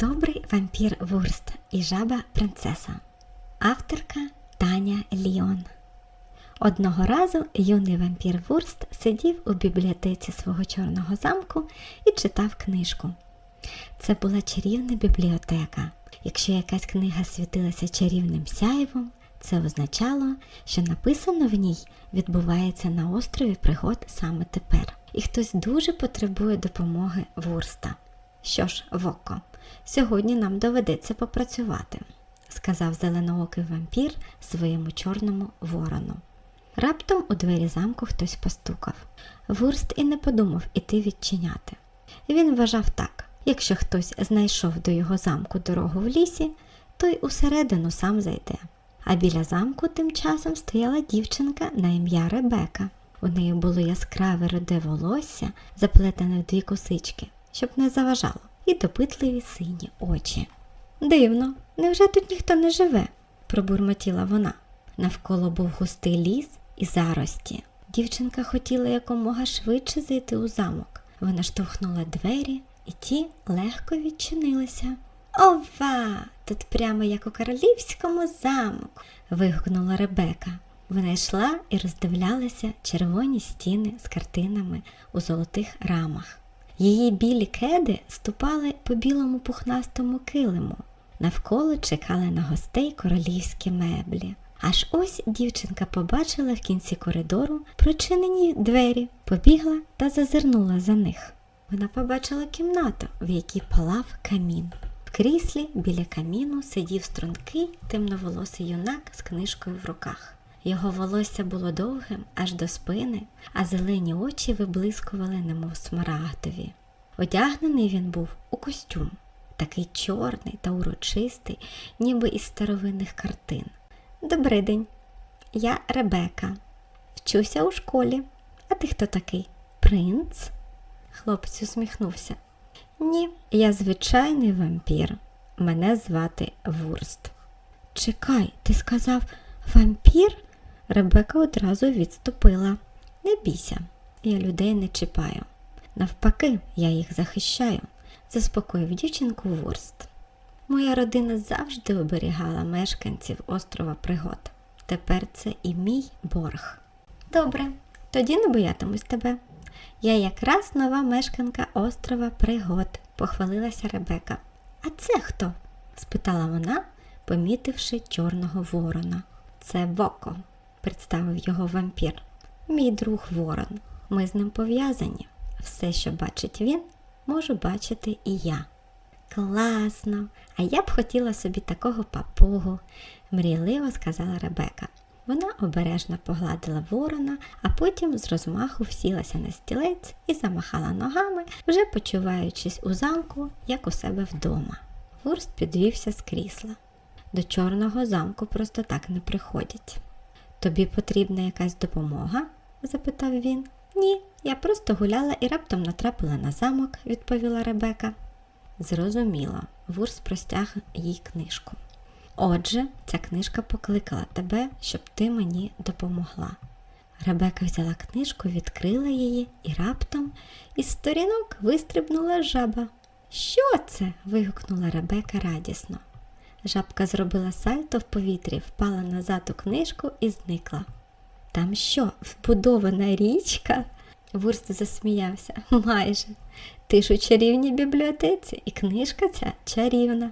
Добрий вампір Вурст і жаба принцеса. Авторка Таня Ліон. Одного разу юний вампір Вурст сидів у бібліотеці свого чорного замку і читав книжку. Це була чарівна бібліотека. Якщо якась книга світилася чарівним сяйвом, це означало, що написано в ній відбувається на острові пригод саме тепер. І хтось дуже потребує допомоги Вурста. Що ж, Воко, сьогодні нам доведеться попрацювати, сказав зеленоокий вампір своєму чорному ворону. Раптом у двері замку хтось постукав. Вурст і не подумав іти відчиняти. Він вважав так: якщо хтось знайшов до його замку дорогу в лісі, то й усередину сам зайде. А біля замку тим часом стояла дівчинка на ім'я Ребека. У неї було яскраве руде волосся, заплетене в дві косички, щоб не заважало, і допитливі сині очі. Дивно, невже тут ніхто не живе? пробурмотіла вона. Навколо був густий ліс і зарості. Дівчинка хотіла якомога швидше зайти у замок. Вона штовхнула двері, і ті легко відчинилися. Ова! Тут прямо як у королівському замку. вигукнула Ребека. Вона йшла і роздивлялася червоні стіни з картинами у золотих рамах. Її білі кеди ступали по білому пухнастому килиму. Навколо чекали на гостей королівські меблі. Аж ось дівчинка побачила в кінці коридору прочинені двері, побігла та зазирнула за них. Вона побачила кімнату, в якій палав камін. В кріслі біля каміну сидів стрункий темноволосий юнак з книжкою в руках. Його волосся було довгим аж до спини, а зелені очі виблискували, немов смарагдові. Одягнений він був у костюм, такий чорний та урочистий, ніби із старовинних картин. Добрий день, я Ребека. Вчуся у школі. А ти хто такий? Принц? Хлопець усміхнувся. Ні, я звичайний вампір. Мене звати Вурст. Чекай, ти сказав вампір? Ребека одразу відступила. Не бійся, я людей не чіпаю. Навпаки, я їх захищаю, заспокоїв дівчинку Вурст. Моя родина завжди оберігала мешканців острова пригод. Тепер це і мій борг. Добре, тоді не боятимусь тебе. Я якраз нова мешканка острова пригод, похвалилася Ребека. А це хто? спитала вона, помітивши чорного ворона. Це Воко, представив його вампір. Мій друг Ворон. Ми з ним пов'язані. Все, що бачить він, можу бачити і я. Класно, а я б хотіла собі такого папугу, мрійливо сказала Ребека. Вона обережно погладила ворона, а потім з розмаху всілася на стілець і замахала ногами, вже почуваючись у замку, як у себе вдома. Вурст підвівся з крісла. До чорного замку просто так не приходять. Тобі потрібна якась допомога? запитав він. Ні, я просто гуляла і раптом натрапила на замок, відповіла Ребека. Зрозуміло, Вурс простяг їй книжку. Отже, ця книжка покликала тебе, щоб ти мені допомогла. Ребека взяла книжку, відкрила її і раптом із сторінок вистрибнула жаба. Що це? вигукнула Ребека радісно. Жабка зробила сальто в повітрі, впала назад у книжку і зникла. Там що, вбудована річка? Вурст засміявся. Майже. Ти ж у чарівній бібліотеці, і книжка ця чарівна.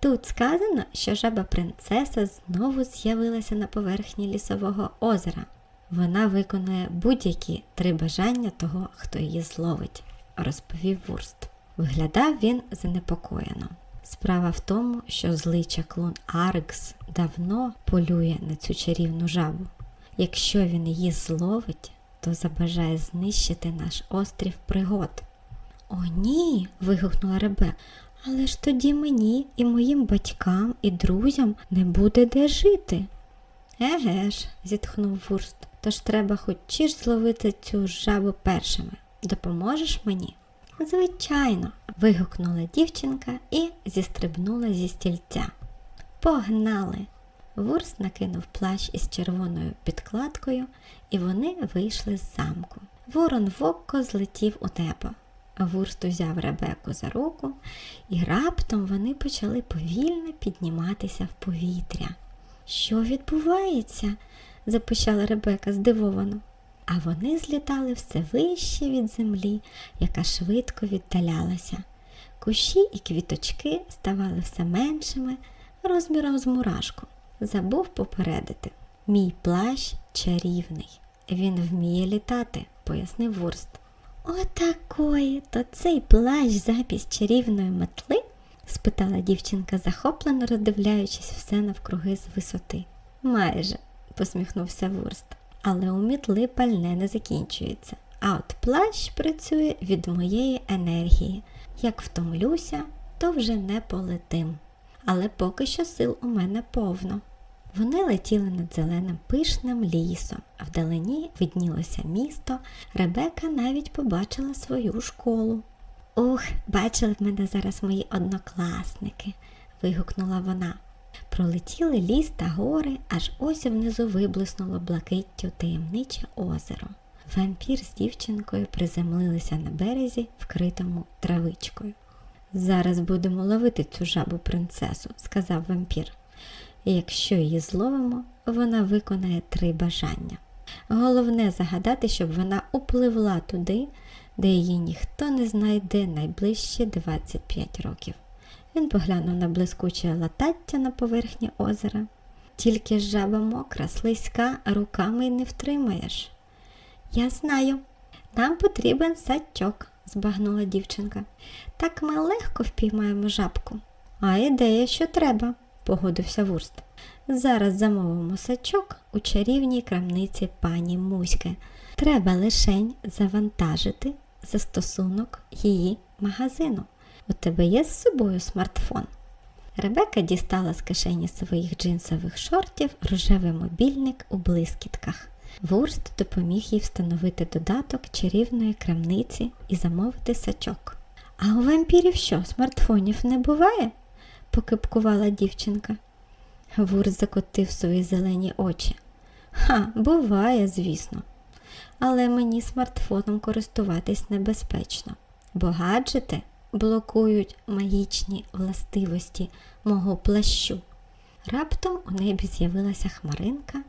Тут сказано, що жаба принцеса знову з'явилася на поверхні лісового озера. Вона виконує будь-які три бажання того, хто її зловить, розповів Вурст. Виглядав він занепокоєно. Справа в тому, що злий чаклун Аркс давно полює на цю чарівну жабу. Якщо він її зловить, то забажає знищити наш острів пригод. О, ні. вигукнула Ребека. Але ж тоді мені і моїм батькам і друзям не буде де жити. Еге ж, зітхнув Вурст, тож треба хоч зловити цю жабу першими. Допоможеш мені? Звичайно, вигукнула дівчинка і зістрибнула зі стільця. Погнали! Вурс накинув плащ із червоною підкладкою, і вони вийшли з замку. Ворон вокко злетів у небо. Вурст узяв Ребеку за руку, і раптом вони почали повільно підніматися в повітря. Що відбувається? запищала Ребека здивовано. А вони злітали все вище від землі, яка швидко віддалялася. Кущі і квіточки ставали все меншими, розміром з мурашку. Забув попередити. Мій плащ чарівний. Він вміє літати, пояснив Вурст. Отакої, то цей плащ замість чарівної метли? спитала дівчинка, захоплено роздивляючись все навкруги з висоти. Майже, посміхнувся Вурст. Але у мітли пальне не закінчується. А от плащ працює від моєї енергії. Як втомлюся, то вже не полетим. Але поки що сил у мене повно. Вони летіли над зеленим пишним лісом, а вдалині виднілося місто. Ребека навіть побачила свою школу. Ух, бачили б мене зараз мої однокласники, вигукнула вона. Пролетіли ліс та гори, аж ось внизу виблиснуло блакиттю таємниче озеро. Вампір з дівчинкою приземлилися на березі, вкритому травичкою. Зараз будемо ловити цю жабу принцесу, сказав вампір. Якщо її зловимо, вона виконає три бажання. Головне загадати, щоб вона upливла туди, де її ніхто не знайде найближчі 25 років. Він поглянув на блискуче латаття на поверхні озера. Тільки жаба мокра, слизька, руками й не втримаєш. Я знаю, нам потрібен сачок, збагнула дівчинка. Так ми легко впіймаємо жабку. А ідея, що треба, погодився Вурст. Зараз замовимо сачок у чарівній крамниці пані Муськи. Треба лишень завантажити застосунок її магазину. У тебе є з собою смартфон? Ребека дістала з кишені своїх джинсових шортів рожевий мобільник у блискітках. Вурст допоміг їй встановити додаток чарівної крамниці і замовити сачок. А у вампірів що, смартфонів не буває? покипкувала дівчинка. Вурст закотив свої зелені очі. Ха, буває, звісно. Але мені смартфоном користуватись небезпечно, бо гаджети блокують магічні властивості мого плащу. Раптом у небі з'явилася хмаринка,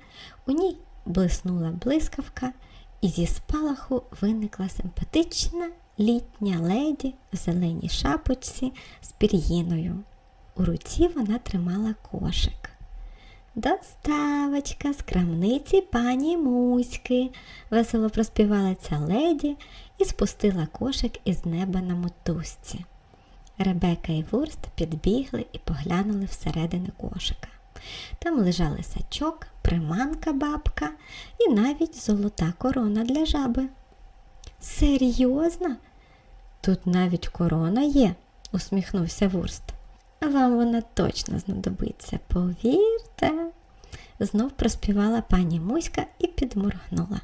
у ній блиснула блискавка, і зі спалаху виникла симпатична літня леді в зеленій шапочці з пір'їною. У руці вона тримала кошик. Доставочка з крамниці пані Муськи, весело проспівала ця леді і спустила кошик із неба на мотузці. Ребека і Вурст підбігли і поглянули всередину кошика. Там лежали сачок, приманка бабка і навіть золота корона для жаби. Серйозно? Тут навіть корона є, усміхнувся Вурст. Вам вона точно знадобиться, повірте. Знов проспівала пані Муська і підморгнула.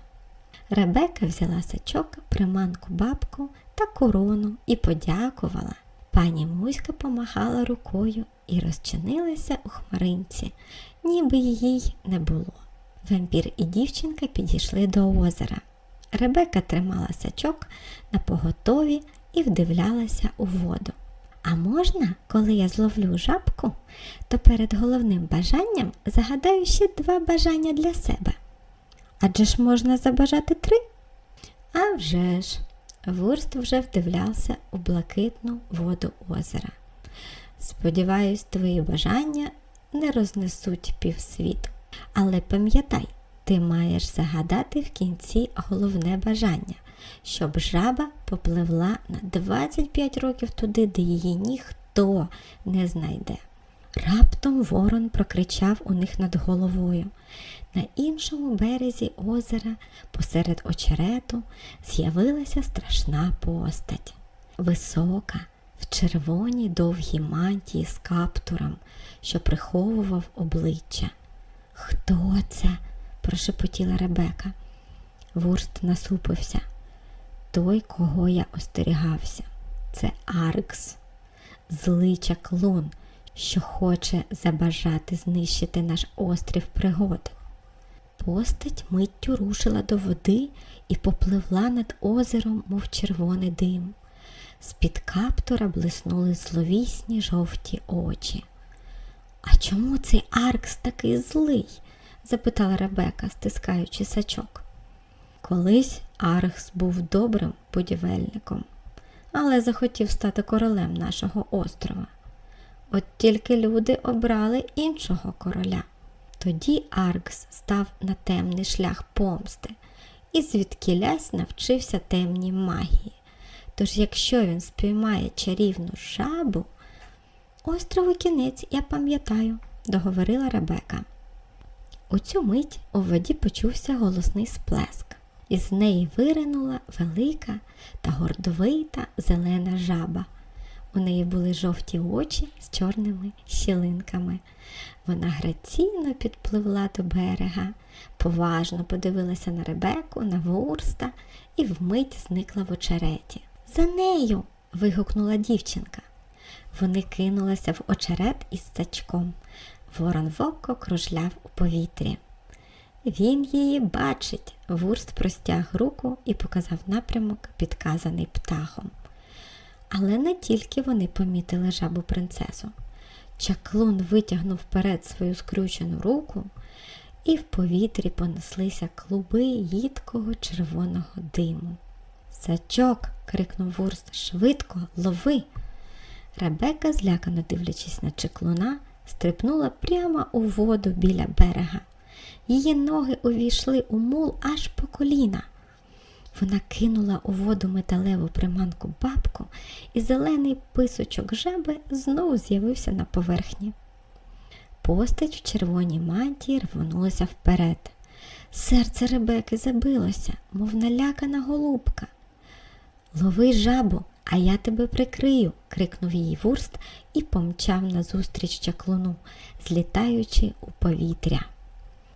Ребека взяла сачок, приманку бабку та корону і подякувала. Пані Муська помахала рукою і розчинилася у хмаринці, ніби їй не було. Вампір і дівчинка підійшли до озера. Ребека тримала сачок на поготові і вдивлялася у воду. А можна, коли я зловлю жабку, то перед головним бажанням загадаю ще два бажання для себе. Адже ж можна забажати три? А вже ж, Вурст вже вдивлявся у блакитну воду озера. Сподіваюсь, твої бажання не рознесуть півсвіту. Але пам'ятай, ти маєш загадати в кінці головне бажання, щоб жаба попливла на 25 років туди, де її ніхто не знайде. Раптом ворон прокричав у них над головою. На іншому березі озера, посеред очерету, з'явилася страшна постать. Висока, в червоній довгій мантії з каптуром, що приховував обличчя. Хто це? прошепотіла Ребека. Вурст насупився. Той, кого я остерігався, це Аркс, злий чаклун, що хоче забажати знищити наш острів пригод. Постать миттю рушила до води і попливла над озером, мов червоний дим. З-під каптура блиснули зловісні жовті очі. А чому цей Аркс такий злий? запитала Ребека, стискаючи сачок. Колись Аркс був добрим будівельником, але захотів стати королем нашого острова. От тільки люди обрали іншого короля. Тоді Аркс став на темний шлях помсти і звідкілясь навчився темній магії. Тож, якщо він спіймає чарівну жабу, острову кінець, я пам'ятаю, договорила Ребека. У цю мить у воді почувся голосний сплеск, і з неї виринула велика та гордовита зелена жаба. У неї були жовті очі з чорними щілинками. Вона граційно підпливла до берега, поважно подивилася на Ребеку, на вурста і вмить зникла в очереті. За нею. вигукнула дівчинка. Вони кинулися в очерет із сачком. Ворон вовко кружляв у повітрі. Він її бачить. Вурст простяг руку і показав напрямок, підказаний птахом. Але не тільки вони помітили жабу принцесу. Чаклун витягнув вперед свою скрючену руку, і в повітрі понеслися клуби їдкого червоного диму. Сачок. крикнув Вурст. Швидко, лови. Ребека, злякано дивлячись на чеклуна, стрипнула прямо у воду біля берега. Її ноги увійшли у мул аж по коліна. Вона кинула у воду металеву приманку бабку, і зелений писочок жаби знову з'явився на поверхні. Постать в червоній мантії рвонулася вперед. Серце Ребеки забилося, мов налякана голубка. Лови жабу, а я тебе прикрию, крикнув її вурст і помчав назустріч чаклуну, злітаючи у повітря.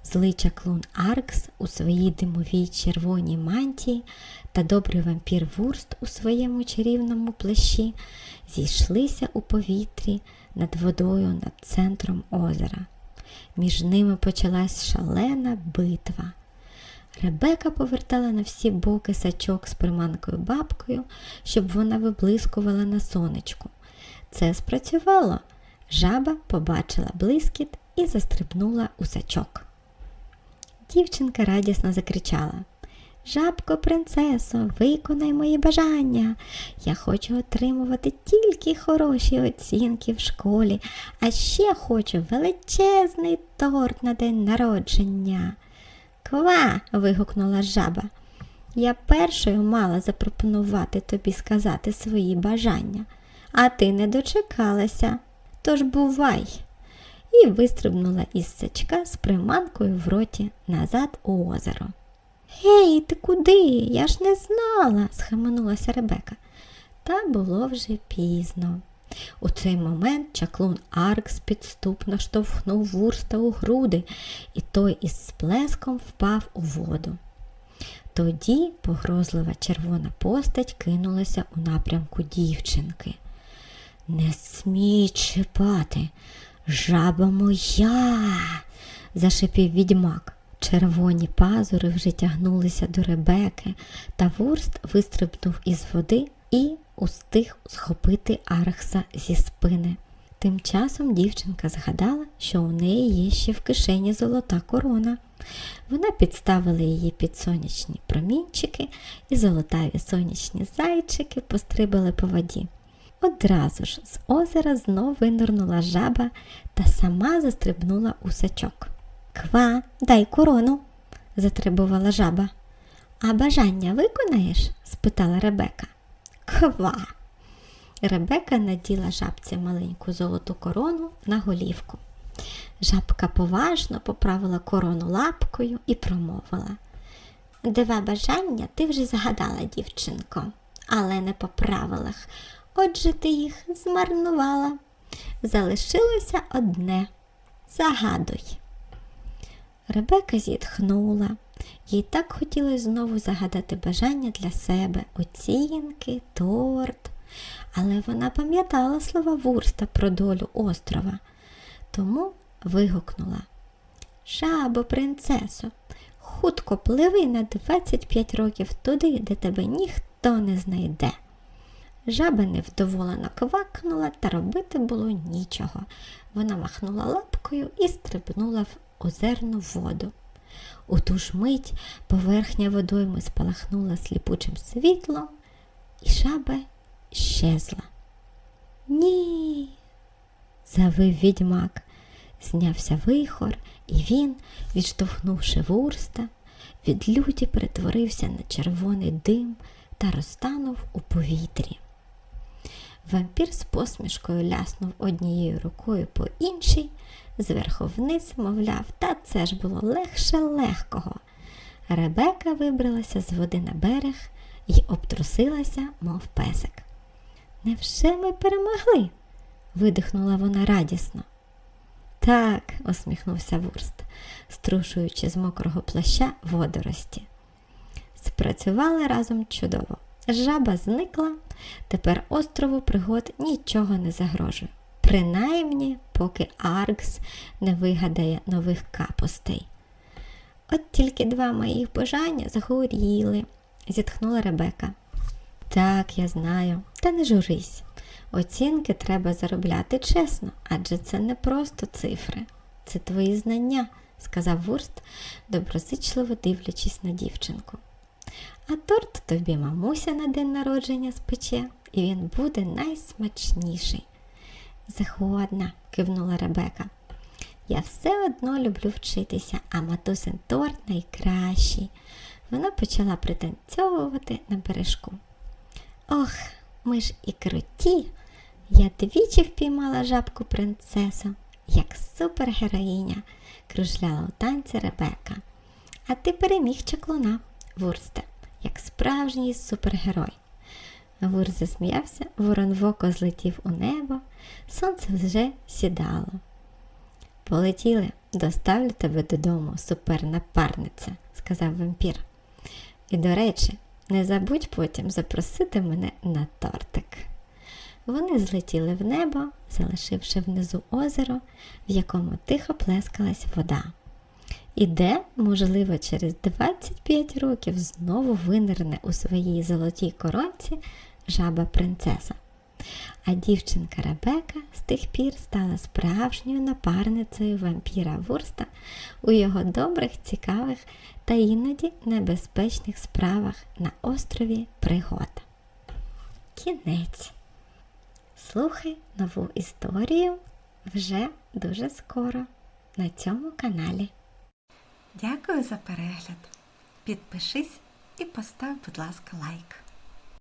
Злий чаклун Аркс у своїй димовій червоній мантії та добрий вампір Вурст у своєму чарівному плащі зійшлися у повітрі над водою над центром озера. Між ними почалась шалена битва. Ребека повертала на всі боки сачок з приманкою бабкою, щоб вона виблискувала на сонечку. Це спрацювало. Жаба побачила блискіт і застрибнула у сачок. Дівчинка радісно закричала Жабко, принцесо, виконай мої бажання. Я хочу отримувати тільки хороші оцінки в школі, а ще хочу величезний торт на день народження. Ква. вигукнула жаба. Я першою мала запропонувати тобі сказати свої бажання, а ти не дочекалася. Тож бувай. І вистрибнула із сачка з приманкою в роті назад у озеро. Гей, ти куди? Я ж не знала, схаменулася Ребека. Та було вже пізно. У цей момент чаклун Аркс підступно штовхнув вурста у груди, і той із сплеском впав у воду. Тоді погрозлива червона постать кинулася у напрямку дівчинки. Не смій чіпати, жаба моя, зашипів відьмак. Червоні пазури вже тягнулися до Ребеки, та вурст вистрибнув із води і устиг схопити Архса зі спини. Тим часом дівчинка згадала, що у неї є ще в кишені золота корона. Вона підставила її під сонячні промінчики, і золотаві сонячні зайчики пострибали по воді. Одразу ж з озера знов винурнула жаба та сама застрибнула у сачок. Ква, дай корону, затребувала жаба. А бажання виконаєш? спитала Ребека. Ква. Ребека наділа жабці маленьку золоту корону на голівку. Жабка поважно поправила корону лапкою і промовила. Два бажання ти вже загадала, дівчинко, але не по правилах. Отже ти їх змарнувала. Залишилося одне. Загадуй. Ребека зітхнула. Їй так хотілося знову загадати бажання для себе, оцінки, торт. Але вона пам'ятала слова Вурста про долю острова, тому вигукнула Жабо, принцесо, хутко пливи на 25 років туди, де тебе ніхто не знайде. Жаба невдоволено квакнула, та робити було нічого. Вона махнула лапкою і стрибнула в озерну воду. У ту ж мить поверхня водойми спалахнула сліпучим світлом, і жаба щезла. Ні. завив відьмак. Знявся вихор, і він, відштовхнувши вурста, від люті перетворився на червоний дим та розтанув у повітрі. Вампір з посмішкою ляснув однією рукою по іншій, зверху вниз, мовляв, та це ж було легше легкого. Ребека вибралася з води на берег і обтрусилася, мов песик. Невже ми перемогли? видихнула вона радісно. Так, усміхнувся Вурст, струшуючи з мокрого плаща водорості. Спрацювали разом чудово. Жаба зникла, тепер острову пригод нічого не загрожує. Принаймні, поки Аркс не вигадає нових капостей. От тільки два моїх бажання згоріли, зітхнула Ребека. Так, я знаю, та не журись. Оцінки треба заробляти чесно, адже це не просто цифри, це твої знання, сказав Вурст, доброзичливо дивлячись на дівчинку. А торт тобі мамуся на день народження спече, і він буде найсмачніший. Згодна, кивнула Ребека. Я все одно люблю вчитися, а матусин торт найкращий. Вона почала пританцьовувати на бережку. Ох, ми ж і круті. Я двічі впіймала жабку принцесу, як супергероїня, кружляла у танці Ребека. А ти переміг чаклуна, Вурсте, як справжній супергерой. Вур засміявся, ворон в око злетів у небо, сонце вже сідало. Полетіли, доставлю тебе додому, супернапарниця, сказав вампір. І, до речі, не забудь потім запросити мене на тортик. Вони злетіли в небо, залишивши внизу озеро, в якому тихо плескалась вода. І де, можливо, через 25 років знову винирне у своїй золотій коронці жаба принцеса. А дівчинка Ребека з тих пір стала справжньою напарницею вампіра Вурста у його добрих, цікавих та іноді небезпечних справах на острові Пригод. Кінець. Слухай нову історію вже дуже скоро на цьому каналі. Дякую за перегляд. Підпишись і постав, будь ласка, лайк.